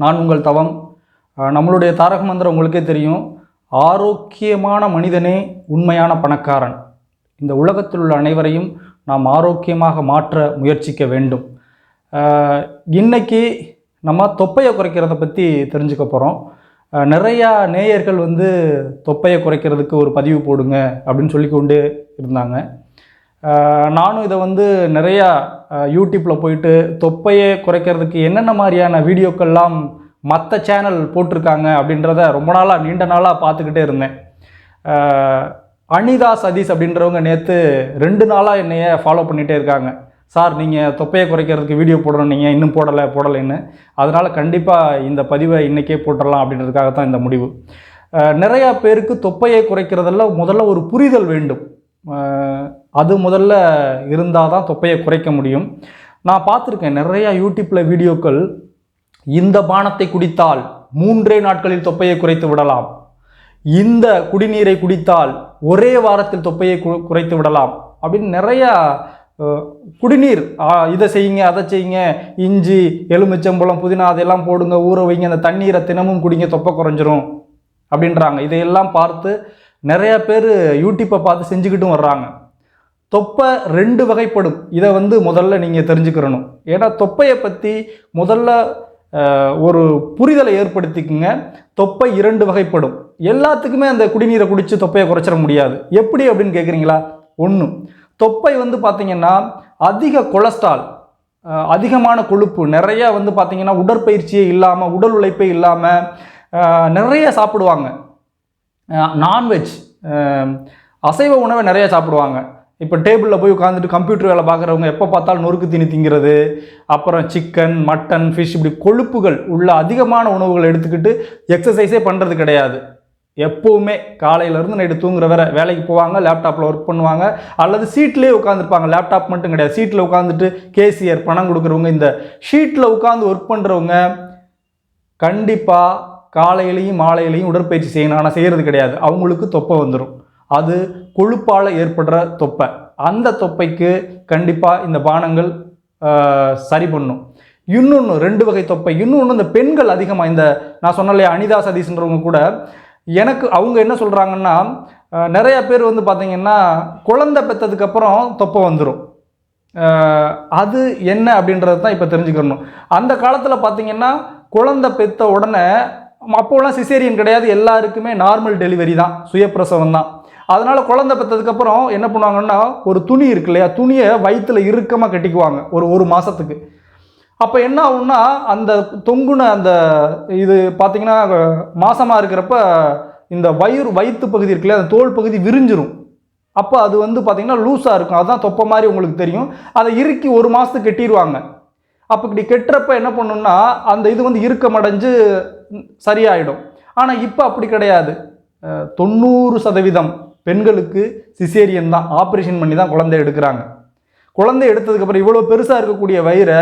நான் உங்கள் தவம். நம்மளுடைய தாரக மந்திரம் உங்களுக்கே தெரியும். ஆரோக்கியமான மனிதனே உண்மையான பணக்காரன். இந்த உலகத்தில் உள்ள அனைவரையும் நாம் ஆரோக்கியமாக மாற்ற முயற்சிக்க வேண்டும். இன்றைக்கி நம்ம தொப்பையை குறைக்கிறத பற்றி தெரிஞ்சுக்க போகிறோம் நிறையா நேயர்கள் வந்து தொப்பையை குறைக்கிறதுக்கு ஒரு பதிவு போடுங்க அப்படின்னு சொல்லிக்கொண்டு இருந்தாங்க. நானும் இதை வந்து நிறையா யூடியூப்பில் போயிட்டு தொப்பையை குறைக்கிறதுக்கு என்னென்ன மாதிரியான வீடியோக்கள்லாம் மற்ற சேனல் போட்டிருக்காங்க அப்படின்றத ரொம்ப நாளாக நீண்ட நாளாக பார்த்துக்கிட்டே இருந்தேன். அனிதா சதீஷ் அப்படின்றவங்க நேற்று ரெண்டு நாளாக என்னைய ஃபாலோ பண்ணிகிட்டே இருக்காங்க. சார் நீங்கள் தொப்பையை குறைக்கிறதுக்கு வீடியோ போடணும் நீங்கள் இன்னும் போடலை போடலைன்னு. அதனால் கண்டிப்பாக இந்த பதிவை இன்றைக்கே போட்டுடலாம் அப்படின்றதுக்காக தான் இந்த முடிவு. நிறையா பேருக்கு தொப்பையை குறைக்கிறதெல்லாம் முதல்ல ஒரு புரிதல் வேண்டும். அது முதல்ல இருந்தால் தான் தொப்பையை குறைக்க முடியும். நான் பார்த்துருக்கேன் நிறையா யூடியூப்பில் வீடியோக்கள் இந்த பானத்தை குடித்தால் மூன்றே நாட்களில் தொப்பையை குறைத்து விடலாம். இந்த குடிநீரை குடித்தால் ஒரே வாரத்தில் தொப்பையை கு- குறைத்து விடலாம். அப்படின்னு நிறையா குடிநீர் இதை செய்யுங்க அதை செய்யுங்க இஞ்சி எலுமிச்சம்பழம் புதினா அதெல்லாம் போடுங்க ஊற வைங்க அந்த தண்ணீரை தினமும் குடிங்க தொப்பை குறைஞ்சிரும். அப்படின்றாங்க. இதையெல்லாம் பார்த்து நிறைய பேர் யூடியூப்பை பார்த்து செஞ்சுக்கிட்டும் வர்றாங்க. தொப்பை ரெண்டு வகைப்படும். இதை வந்து முதல்ல நீங்கள் தெரிஞ்சுக்கிறணும். ஏன்னா தொப்பையை பற்றி முதல்ல ஒரு புரிதலை ஏற்படுத்திக்குங்க. தொப்பை இரண்டு வகைப்படும். எல்லாத்துக்குமே அந்த குடிநீரை குடித்து தொப்பையை குறைச்சிட முடியாது. எப்படி அப்படின்னு கேட்குறீங்களா ஒன்று தொப்பை வந்து பார்த்தீங்கன்னா அதிக கொலஸ்ட்ரால் அதிகமான கொழுப்பு நிறையா வந்து பார்த்திங்கன்னா உடற்பயிற்சியே இல்லாமல் உடல் உழைப்பே இல்லாமல் நிறைய சாப்பிடுவாங்க. நான்வெஜ் அசைவ உணவை நிறையா சாப்பிடுவாங்க. இப்போ டேபிளில் போய் உட்காந்துட்டு கம்ப்யூட்டர் வேலை பார்க்குறவங்க எப்போ பார்த்தாலும் நொறுக்கு தீனி திங்கிறது அப்புறம் சிக்கன் மட்டன் ஃபிஷ் இப்படி கொழுப்புகள் உள்ள அதிகமான உணவுகளை எடுத்துக்கிட்டு எக்ஸசைஸே பண்ணுறது கிடையாது. எப்போவுமே காலையிலேருந்து நைட்டு தூங்குற வேற வேலைக்கு போவாங்க லேப்டாப்பில் ஒர்க் பண்ணுவாங்க அல்லது சீட்லேயே உட்காந்துருப்பாங்க லேப்டாப் மட்டும் கிடையாது. சீட்டில் உட்காந்துட்டு கேசியர் பணம் கொடுக்குறவங்க இந்த ஷீட்டில் உட்காந்து ஒர்க் பண்ணுறவங்க கண்டிப்பாக காலையிலையும் மாலையிலையும் உடற்பயிற்சி செய்யணும். ஆனால் செய்கிறது கிடையாது. அவங்களுக்கு தொப்பை வந்துடும் அது கொழுப்பால் ஏற்படுற தொப்பை. அந்த தொப்பைக்கு கண்டிப்பாக இந்த பானங்கள் சரி பண்ணும். இன்னொன்று ரெண்டு வகை தொப்பை. இன்னொன்று இந்த பெண்கள் அதிகமாக இந்த நான் சொன்ன இல்லையா அனிதா சதீஷ்ன்றவங்க கூட எனக்கு அவங்க என்ன சொல்கிறாங்கன்னா நிறைய பேர் வந்து பார்த்தீங்கன்னா குழந்தை பெற்றதுக்கப்புறம் தொப்பை வந்துடும் அது என்ன அப்படின்றது தான் இப்போ தெரிஞ்சுக்கணும் அந்த காலத்தில் பார்த்தீங்கன்னா குழந்தை பெற்ற உடனே அப்போலாம் சிசேரியன் கிடையாது எல்லாருக்குமே நார்மல் டெலிவரி தான் சுயப்பிரசவம் தான். அதனால் குழந்தை பெற்றதுக்கப்புறம் என்ன பண்ணுவாங்கன்னா ஒரு துணி இருக்கு இல்லையா? துணியை வயிற்றுல இறுக்கமாக கட்டிக்குவாங்க ஒரு ஒரு மாதத்துக்கு அப்போ என்ன ஆகும்னா அந்த தொங்குன அந்த இது பார்த்தீங்கன்னா மாசமாக இருக்கிறப்ப இந்த வயிறு வயிற்று பகுதி இருக்குல்லையா அந்த தோல் பகுதி விரிஞ்சிரும். அப்போ அது வந்து பார்த்திங்கன்னா லூஸாக இருக்கும். அதுதான் தொப்பை மாதிரி உங்களுக்கு தெரியும். அதை இறுக்கி ஒரு மாதத்துக்கு கட்டிடுவாங்க அப்போ இப்படி கெட்டுறப்ப என்ன பண்ணணும்னா அந்த இது வந்து இறுக்கமடைஞ்சு சரியாயிடும். ஆனால் இப்போ அப்படி கிடையாது. தொண்ணூறு சதவீதம் பெண்களுக்கு சிசேரியன் தான் ஆப்ரேஷன் பண்ணி தான் குழந்தை எடுக்கிறாங்க. குழந்தை எடுத்ததுக்கப்புறம் இவ்வளோ பெருசாக இருக்கக்கூடிய வயிறை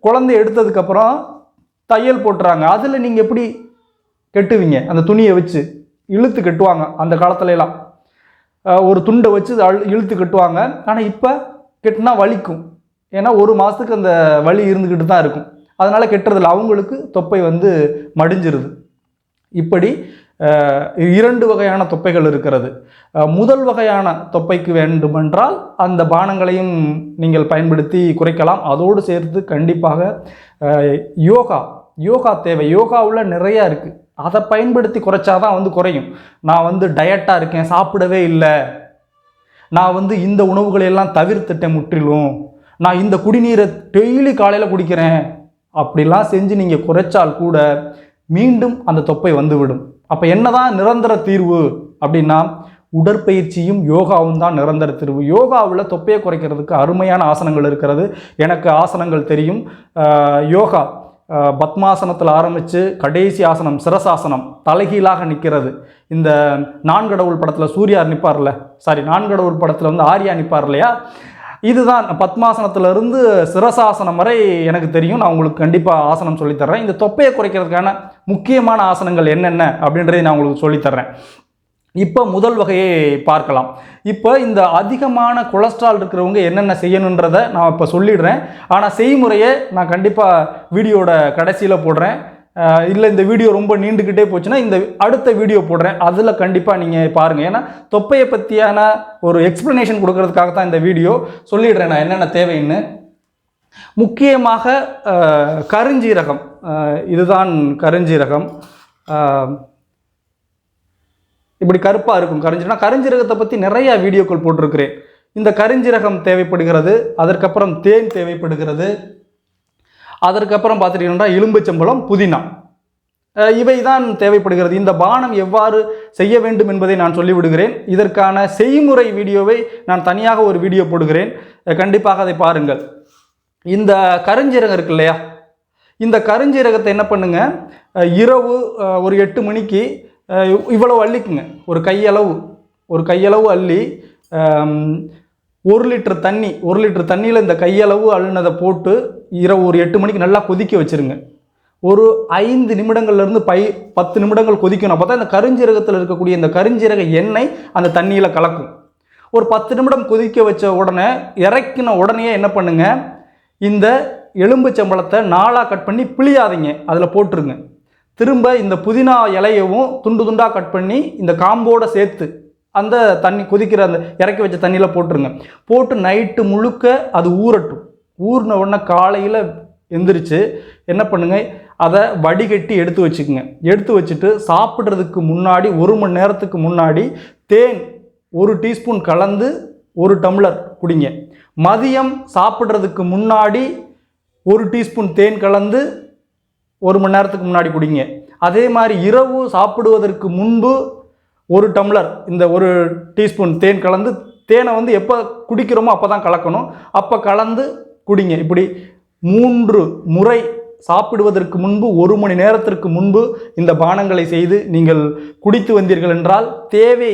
குழந்தை எடுத்ததுக்கப்புறம் தையல் போட்டுறாங்க. அதில் நீங்கள் எப்படி கெட்டுவீங்க? அந்த துணியை வச்சு இழுத்து கெட்டுவாங்க அந்த காலத்துலலாம். ஒரு துண்டை வச்சு அழு- இழுத்து கட்டுவாங்க. ஆனால் இப்போ கெட்டினா வலிக்கும். ஏன்னா ஒரு மாதத்துக்கு அந்த வலி இருந்துக்கிட்டு தான் இருக்கும். அதனால் கெட்டுறதில்ல. அவங்களுக்கு தொப்பை வந்து மடிஞ்சிருது. இப்படி இரண்டு வகையான தொப்பைகள் இருக்கிறது. முதல் வகையான தொப்பைக்கு வேண்டுமென்றால் அந்த பானங்களையும் நீங்கள் பயன்படுத்தி குறைக்கலாம். அதோடு சேர்த்து கண்டிப்பாக யோகா யோகா தேவை. யோகாவில் நிறையா இருக்குது அதை பயன்படுத்தி குறைச்சாதான் வந்து குறையும். நான் வந்து டயட்டாக இருக்கேன் சாப்பிடவே இல்லை. நான் வந்து இந்த உணவுகளை எல்லாம் தவிர்த்துட்டேன் முற்றிலும். நான் இந்த குடிநீரை டெய்லி காலையில் குடிக்கிறேன். அப்படிலாம் செஞ்சு நீங்கள் குறைச்சால் கூட மீண்டும் அந்த தொப்பை வந்துவிடும். அப்போ என்னதான் நிரந்தர தீர்வு அப்படின்னா உடற்பயிற்சியும் யோகாவும் தான் நிரந்தர தீர்வு. யோகாவில் தொப்பையை குறைக்கிறதுக்கு அருமையான ஆசனங்கள் இருக்கிறது. எனக்கு ஆசனங்கள் தெரியும். யோகா பத்மாசனத்தில் ஆரம்பித்து கடைசி ஆசனம் சிரசாசனம் தலைகீழாக நிற்கிறது இந்த நான்கடவுள் படத்தில் சூர்யா நிற்பார்ல சாரி நான்கடவுள் படத்தில் வந்து ஆர்யா நிற்பார் இல்லையா? இதுதான் பத்மாசனத்திலிருந்து சிரசாசனம் வரை எனக்கு தெரியும். நான் உங்களுக்கு கண்டிப்பாக ஆசனம் சொல்லித்தர்றேன். இந்த தொப்பையை குறைக்கிறதுக்கான முக்கியமான ஆசனங்கள் என்னென்ன அப்படின்றதை நான் உங்களுக்கு சொல்லித்தர்றேன். இப்போ முதல் வகையை பார்க்கலாம். இப்போ இந்த அதிகமான கொலஸ்ட்ரால் இருக்கிறவங்க என்னென்ன செய்யணுன்றதை நான் இப்போ சொல்லிடுறேன். ஆனால் செய்முறையை நான் கண்டிப்பாக வீடியோட கடைசியில் போடுறேன். இல்லை இந்த வீடியோ ரொம்ப நீண்டுக்கிட்டே போச்சுன்னா இந்த அடுத்த வீடியோ போடுறேன். அதில் கண்டிப்பாக நீங்கள் பாருங்கள் ஏன்னா தொப்பையை பற்றியான ஒரு எக்ஸ்ப்ளனேஷன் கொடுக்கறதுக்காக தான் இந்த வீடியோ. சொல்லிடுறேன் நான் என்னென்ன தேவைன்னு. முக்கியமாக கருஞ்சீரகம். இதுதான் கருஞ்சீரகம். இப்படி கருப்பாக இருக்கும் கருஞ்சீரகம். கரிஞ்சீரகத்தை பற்றி நிறைய வீடியோக்கள் போட்டிருக்கிறேன். இந்த கரிஞ்சீரகம் தேவைப்படுகிறது. அதற்கப்புறம் தேன் தேவைப்படுகிறது. அதற்கப்புறம் பார்த்துட்டீங்கன்னா எலும்புச்சம்பழம் புதினா. இவை தான் தேவைப்படுகிறது. இந்த பானம் எவ்வாறு செய்ய வேண்டும் என்பதை நான் சொல்லிவிடுகிறேன். இதற்கான செய்முறை வீடியோவை நான் தனியாக ஒரு வீடியோ போடுகிறேன். கண்டிப்பாக அதை பாருங்கள். இந்த கருஞ்சீரகம் இருக்கு இல்லையா? இந்த கருஞ்சீரகத்தை என்ன பண்ணுங்கள் இரவு ஒரு எட்டு மணிக்கு இவ்வளவு அள்ளிக்குங்க. ஒரு கையளவு. ஒரு கையளவு அள்ளி ஒரு லிட்டர் தண்ணி ஒரு லிட்டர் தண்ணியில் இந்த கையளவு அள்ளினதை போட்டு இரவு ஒரு எட்டு மணிக்கு நல்லா கொதிக்க வச்சுருங்க. ஒரு ஐந்து நிமிடங்கள்லேருந்து பை பத்து நிமிடங்கள் கொதிக்கணும். அப்போ தான் இந்த கருஞ்சீரகத்தில் இருக்கக்கூடிய இந்த கருஞ்சீரக எண்ணெய் அந்த தண்ணியில் கலக்கும். ஒரு பத்து நிமிடம் கொதிக்க வச்ச உடனே இறக்கின உடனே என்ன பண்ணுங்கள் இந்த எலும்பு சம்பளத்தை நாளாக கட் பண்ணி பிழியாதீங்க. அதில் போட்டுருங்க. திரும்ப இந்த புதினா இலையவும் துண்டு துண்டாக கட் பண்ணி இந்த காம்போட சேர்த்து அந்த தண்ணி கொதிக்கிற அந்த இறக்கி வச்ச தண்ணியில் போட்டுருங்க. போட்டு நைட்டு முழுக்க அது ஊறட்டும். ஊறின உடனே காலையில் எந்திரிச்சு என்ன பண்ணுங்க? அதை வடிகட்டி எடுத்து வச்சுக்கோங்க. எடுத்து வச்சுட்டு சாப்பிட்றதுக்கு முன்னாடி ஒரு மணி நேரத்துக்கு முன்னாடி தேன் ஒரு டீஸ்பூன் கலந்து ஒரு டம்ளர் குடிங்க. மதியம் சாப்பிட்றதுக்கு முன்னாடி ஒரு டீஸ்பூன் தேன் கலந்து ஒரு மணி நேரத்துக்கு முன்னாடி குடிங்க. அதே மாதிரி இரவு சாப்பிடுவதற்கு முன்பு ஒரு டம்ளர் இந்த ஒரு டீஸ்பூன் தேன் கலந்து தேனை வந்து எப்போ குடிக்கிறோமோ அப்போ தான் கலக்கணும். அப்போ கலந்து குடிங்க. இப்படி மூன்று முறை சாப்பிடுவதற்கு முன்பு ஒரு மணி நேரத்திற்கு முன்பு இந்த பானங்களை செய்து நீங்கள் குடித்து வந்தீர்கள் என்றால் தேவை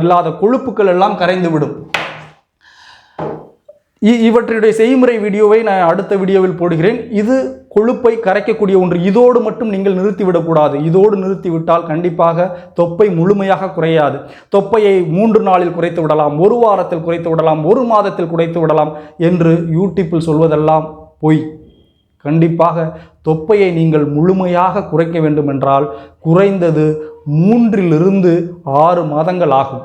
இல்லாத கொழுப்புக்கள் எல்லாம் கரைந்துவிடும். இவற்றுடைய செய்முறை வீடியோவை நான் அடுத்த வீடியோவில் போடுகிறேன். இது கொழுப்பை கரைக்கக்கூடிய ஒன்று. இதோடு மட்டும் நீங்கள் நிறுத்திவிடக்கூடாது. இதோடு நிறுத்திவிட்டால் கண்டிப்பாக தொப்பை முழுமையாக குறையாது. தொப்பையை மூன்று நாளில் குறைத்து விடலாம். ஒரு வாரத்தில் குறைத்து விடலாம். ஒரு மாதத்தில் குறைத்து விடலாம் என்று யூடியூப்பில் சொல்வதெல்லாம் பொய். கண்டிப்பாக தொப்பையை நீங்கள் முழுமையாக குறைக்க வேண்டுமென்றால் குறைந்தது மூன்றிலிருந்து ஆறு மாதங்கள் ஆகும்.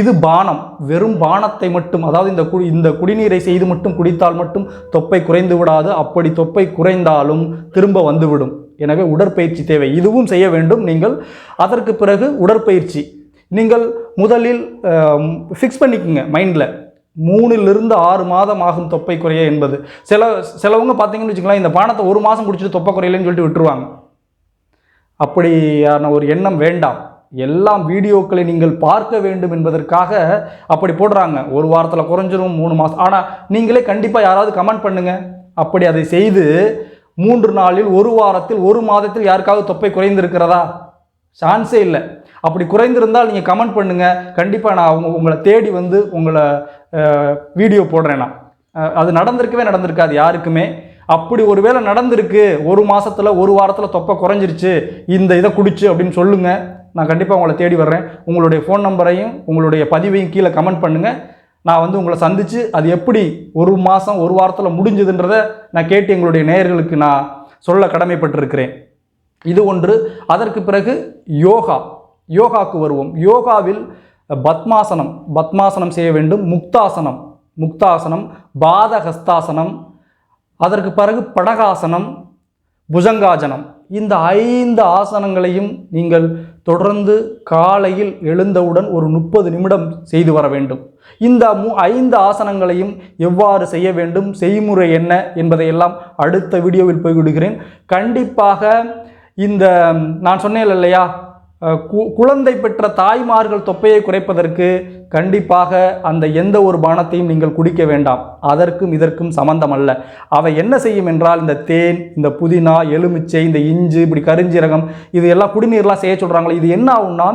இது பானம். வெறும் பானத்தை மட்டும் அதாவது இந்த குடி இந்த குடிநீரை செய்து மட்டும் குடித்தால் மட்டும் தொப்பை குறைந்து விடாது. அப்படி தொப்பை குறைந்தாலும் திரும்ப வந்துவிடும். எனவே உடற்பயிற்சி தேவை. இதுவும் செய்ய வேண்டும். நீங்கள் அதற்கு பிறகு உடற்பயிற்சி. நீங்கள் முதலில் ஃபிக்ஸ் பண்ணிக்கோங்க மைண்டில் மூணுலேருந்து ஆறு மாதம் ஆகும் தொப்பை குறைய என்பது. சில சிலவங்க பார்த்தீங்கன்னு வச்சுக்கலாம் இந்த பானத்தை ஒரு மாதம் குடிச்சிட்டு தொப்பை குறையலன்னு சொல்லிட்டு விட்டுருவாங்க. அப்படியான ஒரு எண்ணம் வேண்டாம். எல்லாம் வீடியோக்களை நீங்கள் பார்க்க வேண்டும் என்பதற்காக அப்படி போடுறாங்க. ஒரு வாரத்தில் குறைஞ்சிரும் மூணு மாதம் ஆனால் நீங்களே கண்டிப்பாக யாராவது கமெண்ட் பண்ணுங்கள் அப்படி அதை செய்து மூன்று நாளில் ஒரு வாரத்தில் ஒரு மாதத்தில் யாருக்காவது தொப்பை குறைந்திருக்கிறதா? சான்ஸே இல்லை. அப்படி குறைந்திருந்தால் நீங்கள் கமெண்ட் பண்ணுங்கள் கண்டிப்பாக நான் அவங்க உங்களை தேடி வந்து உங்களை வீடியோ போடுறேன் நான். அது நடந்திருக்கவே நடந்திருக்காது யாருக்குமே. அப்படி ஒருவேளை நடந்திருக்கு ஒரு மாதத்தில் ஒரு வாரத்தில் தொப்பை குறைஞ்சிருச்சு இந்த இதை குடிச்சு அப்படின்னு சொல்லுங்கள் நான் கண்டிப்பாக உங்களை தேடி வர்றேன். உங்களுடைய ஃபோன் நம்பரையும் உங்களுடைய பதிவையும் கீழே கமெண்ட் பண்ணுங்கள் நான் வந்து உங்களை சந்தித்து அது எப்படி ஒரு மாதம் ஒரு வாரத்தில் முடிஞ்சதுன்றதை நான் கேட்டு எங்களுடைய நேயர்களுக்கு நான் சொல்ல கடமைப்பட்டிருக்கிறேன். இது ஒன்று. அதற்கு பிறகு யோகா. யோகாவுக்கு வருவோம். யோகாவில் பத்மாசனம். பத்மாசனம் செய்ய வேண்டும். முக்தாசனம். முக்தாசனம். பாதஹஸ்தாசனம். அதற்கு பிறகு படகாசனம். புஜங்காசனம் இந்த ஐந்து ஆசனங்களையும் நீங்கள் தொடர்ந்து காலையில் எழுந்தவுடன் ஒரு முப்பது நிமிடம் செய்து வர வேண்டும். இந்த மு ஐந்து ஆசனங்களையும் எவ்வாறு செய்ய வேண்டும் செய்முறை என்ன என்பதையெல்லாம் அடுத்த வீடியோவில் போய்விடுகிறேன். கண்டிப்பாக இந்த நான் சொன்னேன் இல்லையா? குழந்தை பெற்ற தாய்மார்கள் தொப்பையை குறைப்பதற்கு கண்டிப்பாக அந்த எந்த ஒரு பானத்தையும் நீங்கள் குடிக்க வேண்டாம். அதற்கும் இதற்கும் சம்பந்தம் அல்ல. அவை என்ன செய்யும் என்றால் இந்த தேன் இந்த புதினா எலுமிச்சை இந்த இஞ்சி இப்படி கருஞ்சீரகம் இது எல்லாம் குடிநீர்லாம் செய்ய சொல்கிறாங்களே இது என்ன ஆகும்னா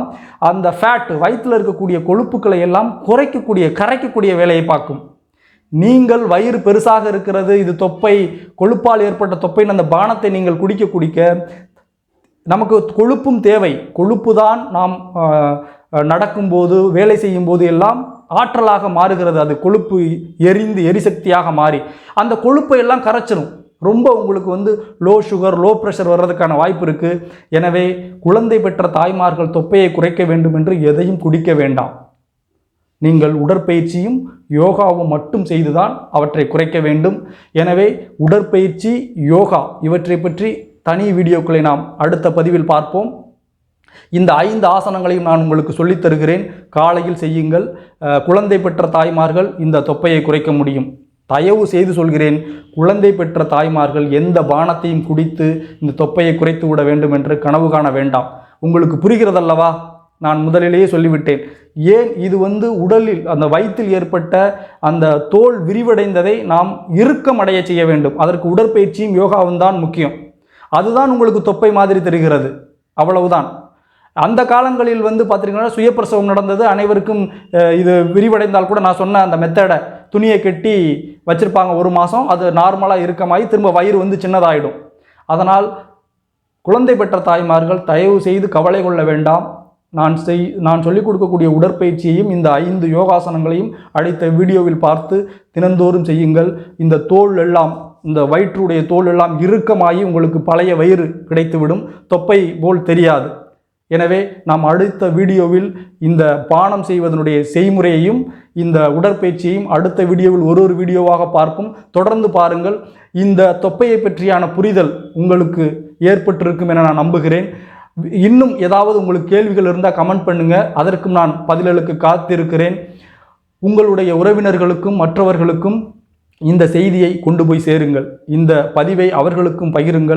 அந்த ஃபேட் வயிற்றில் இருக்கக்கூடிய கொழுப்புக்களை எல்லாம் குறைக்கக்கூடிய கரைக்கக்கூடிய வேலையை பார்க்கும். நீங்கள் வயிறு பெருசாக இருக்கிறது இது தொப்பை கொழுப்பால் ஏற்பட்ட தொப்பைன்னு அந்த பானத்தை நீங்கள் குடிக்க குடிக்க நமக்கு கொழுப்பும் தேவை. கொழுப்பு தான் நாம் நடக்கும்போது வேலை செய்யும்போது எல்லாம் ஆற்றலாக மாறுகிறது. அது கொழுப்பு எரிந்து எரிசக்தியாக மாறி. அந்த கொழுப்பை எல்லாம் கரைச்சிடும் ரொம்ப உங்களுக்கு வந்து லோ சுகர் லோ ப்ரெஷர் வர்றதுக்கான வாய்ப்பு இருக்குது எனவே குழந்தை பெற்ற தாய்மார்கள் தொப்பையை குறைக்க வேண்டும் என்று எதையும் குடிக்க வேண்டாம். நீங்கள் உடற்பயிற்சியும் யோகாவும் மட்டும் செய்துதான் அவற்றை குறைக்க வேண்டும். எனவே உடற்பயிற்சி யோகா இவற்றை பற்றி தனி வீடியோக்களை நாம் அடுத்த பதிவில் பார்ப்போம். இந்த ஐந்து ஆசனங்களையும் நான் உங்களுக்கு சொல்லித் தருகிறேன். காலையில் செய்யுங்கள். குழந்தை பெற்ற தாய்மார்கள் இந்த தொப்பையை குறைக்க முடியும். தயவு செய்து சொல்கிறேன் குழந்தை பெற்ற தாய்மார்கள் எந்த பானத்தையும் குடித்து இந்த தொப்பையை குறைத்து விட வேண்டும் என்று கனவு காண வேண்டாம். உங்களுக்கு புரிகிறதல்லவா? நான் முதலிலேயே சொல்லிவிட்டேன். ஏன் இது வந்து உடலில் அந்த வயிற்றில் ஏற்பட்ட அந்த தோல் விரிவடைந்ததை நாம் இறுக்கம் அடைய செய்ய வேண்டும். அதற்கு உடற்பயிற்சியும் யோகாவும் தான் முக்கியம். அதுதான் உங்களுக்கு தொப்பை மாதிரி தெரிகிறது. அவ்வளவுதான். அந்த காலங்களில் வந்து பார்த்தீங்கன்னா சுயப்பிரசவம் நடந்தது. அனைவருக்கும் இது விரிவடைந்தால் கூட நான் சொன்ன அந்த மெத்தடை துணியை கட்டி வச்சுருப்பாங்க ஒரு மாதம் அது நார்மலாக இருக்கமாகி திரும்ப வயிறு வந்து சின்னதாயிடும். அதனால் குழந்தை பெற்ற தாய்மார்கள் தயவு செய்து கவலை கொள்ள வேண்டாம். நான் செய் நான் சொல்லிக் கொடுக்கக்கூடிய உடற்பயிற்சியையும் இந்த ஐந்து யோகாசனங்களையும் அடுத்த வீடியோவில் பார்த்து தினந்தோறும் செய்யுங்கள். இந்த தோல் எல்லாம் இந்த வயிற்றுடைய தோல் எல்லாம் இறுக்கமாகி உங்களுக்கு பழைய வயிறு கிடைத்துவிடும். தொப்பை போல் தெரியாது. எனவே நாம் அடுத்த வீடியோவில் இந்த பானம் செய்வதனுடைய செய்முறையையும் இந்த உடற்பயிற்சியையும் அடுத்த வீடியோவில் ஒரு ஒரு வீடியோவாக பார்ப்போம். தொடர்ந்து பாருங்கள். இந்த தொப்பையை பற்றியான புரிதல் உங்களுக்கு ஏற்பட்டிருக்கும் என நான் நம்புகிறேன். இன்னும் ஏதாவது உங்களுக்கு கேள்விகள் இருந்தால் கமெண்ட் பண்ணுங்கள் அதற்கும் நான் பதிலளுக்கு காத்திருக்கிறேன். உங்களுடைய உறவினர்களுக்கும் மற்றவர்களுக்கும் இந்த செய்தியை கொண்டு போய் சேருங்கள். இந்த பதிவை அவர்களுக்கும் பகிருங்கள்.